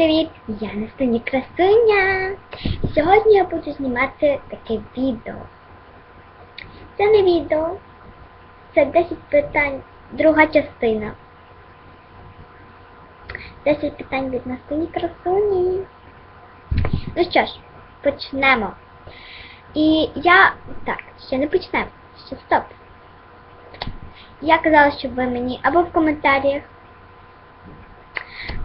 Привіт! Я Настуні Красуня. Сьогодні я буду знімати таке відео. Це не відео. Це 10 питань, друга частина. 10 питань від Настуні Красуні. Ну що ж, почнемо. І я... Так, ще не почнемо. Ще стоп. Я казала, щоб ви мені або в коментарях,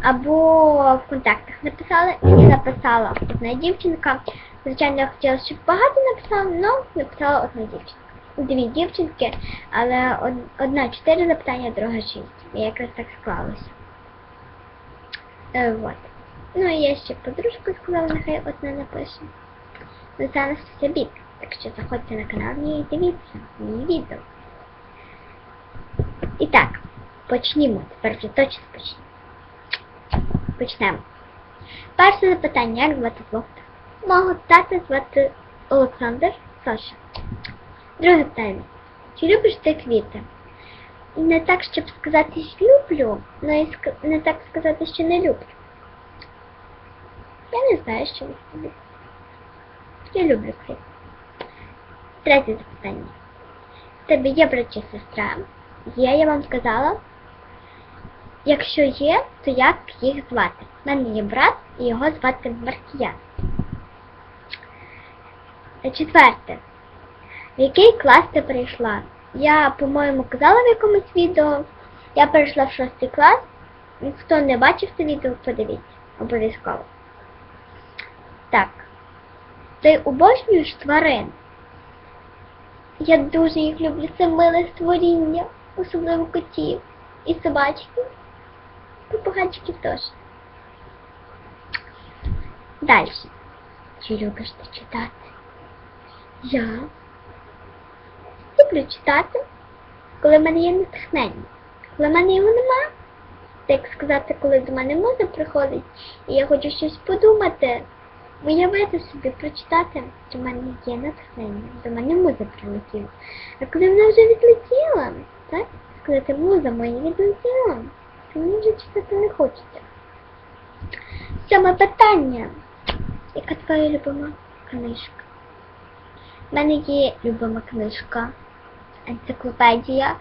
або в контактах написали. Мені написала одна дівчинка. Звичайно, я хотіла, щоб багато написала, але написала одна дівчинка. Дві дівчинки, але одна чотири запитання, друга шість. І якраз так склалося. Е, вот. Ну і я ще подружку сказала, нехай одна напише. Ну це Анастасія Бік. Так що заходьте на канал і дивіться мої відео. І так, почнімо. Тепер вже точно почнімо. Почнемо. Перше запитання, як звати хлопця? Мого тата звати Олександр Саша. Друге питання. Чи любиш ти квіти? Не так, щоб сказати, що люблю, але і не так сказати, що не люблю. Я не знаю, що відповісти. Я люблю квіти. Третє запитання. В тебе є брат чи сестра? Є, я вам сказала. Якщо є, то як їх звати? У мене є брат і його звати Маркіян. Четверте. В який клас ти прийшла? Я, по-моєму, казала в якомусь відео. Я перейшла в шостий клас. Хто не бачив це відео, подивіться. Обов'язково. Так. Ти обожнюєш тварин? Я дуже їх люблю. Це миле створіння, особливо котів і собачків. Попугайчиків теж. Далі. Чи любиш ти? Я люблю читати, коли в мене є натхнення. Коли в мене його нема, так сказати, коли до мене муза приходить, і я хочу щось подумати, уявити собі, прочитати, то в мене є натхнення, до мене муза прилетіла. А коли вона вже відлетіла, так, сказати, муза моя відлетіла, мені вже читати не хочеться. Сьоме питання. Яка твоя любима книжка? У мене є любима книжка, енциклопедія.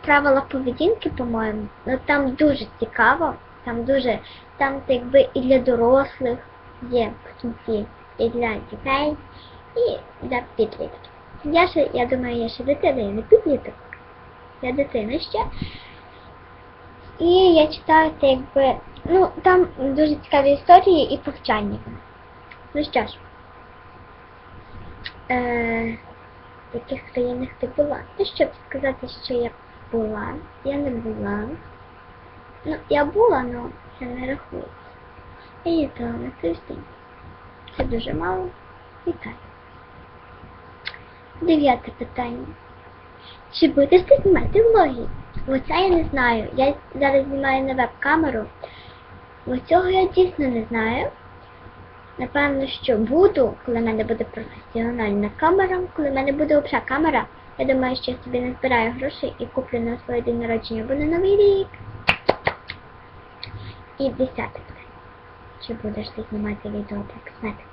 Правила поведінки, по-моєму, ну там дуже цікаво, там дуже, там якби і для дорослих є в кінці, і для дітей, і для підлітків. Я ще, я думаю, я ще дитина, я не підліток. Я дитина ще. І я читаю це якби, ну там дуже цікаві історії і повчання. Ну що ж, е, в яких країнах ти була? Ну, щоб сказати, що я була, я не була. Ну, я була, але це не рахується. Я їздила на тиждень. Це дуже мало. Вітаю. Дев'яте питання. Чи будеш ти знімати влоги? Оце я не знаю. Я зараз знімаю на веб-камеру. Оцього я дійсно не знаю. Напевно, що буду, коли в мене буде професіональна камера, коли в мене буде взагалі камера, я думаю, що я собі не збираю грошей і куплю на своє день народження або на новий рік. І питання. Чи будеш ти знімати відео про косметику?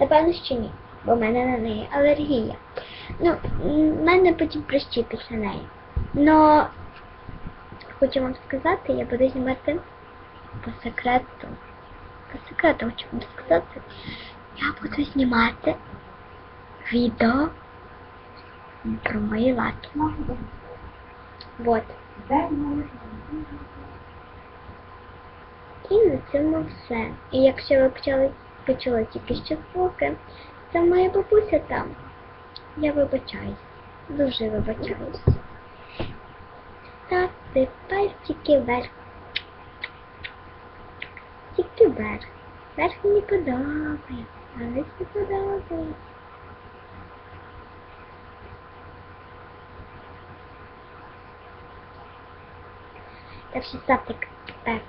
Напевно, що ні, бо в мене на неї алергія. Ну, в мене потім прищі після неї. Но хочу вам сказати, я буду знімати по секрету. По секрету хочу вам сказати. Я буду знімати відео про мої лаки. Вот. І на цьому все. І якщо ви почали почули тільки що звуки, це моя бабуся там. Я вибачаюсь. Дуже вибачаюсь. Так, тепер тільки вверх. Тільки вверх. Вверх мені подобається, але не подобається. Так що ставте тепер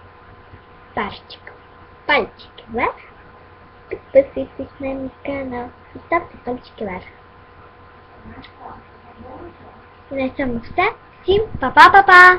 перчик. Пальчики вверх. Підписуйтесь на мій канал і ставте пальчики вверх. На цьому все. Всім па-па-па-па!